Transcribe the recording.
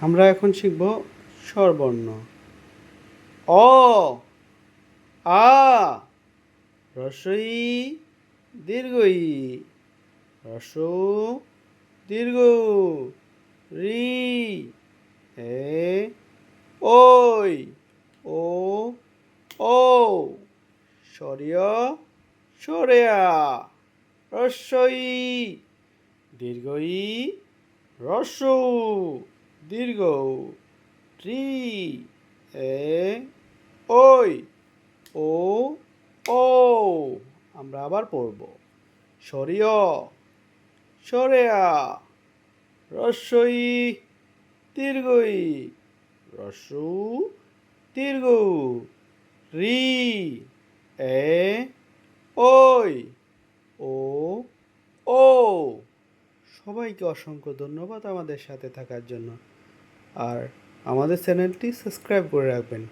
আমরা এখন শিখব স্বরবর্ণ। অ, আ রসই দীর্ঘই রস, দীর্ঘ। রি, এ, ওই, ও ও। সরিয় সরেয়া রসই দীর্ঘই রস। দীর্ঘ রি এ ওই ও ও। আমরা আবার পড়ব। সরিয়, সরেয়া রস্বই দীর্ঘই রস্যু দীর্ঘ রি, এ ওই ও ও সবাইকে অসংখ্য ধন্যবাদ আমাদের সাথে থাকার জন্য। আর আমাদের চ্যানেলটি সাবস্ক্রাইব করে রাখবেন।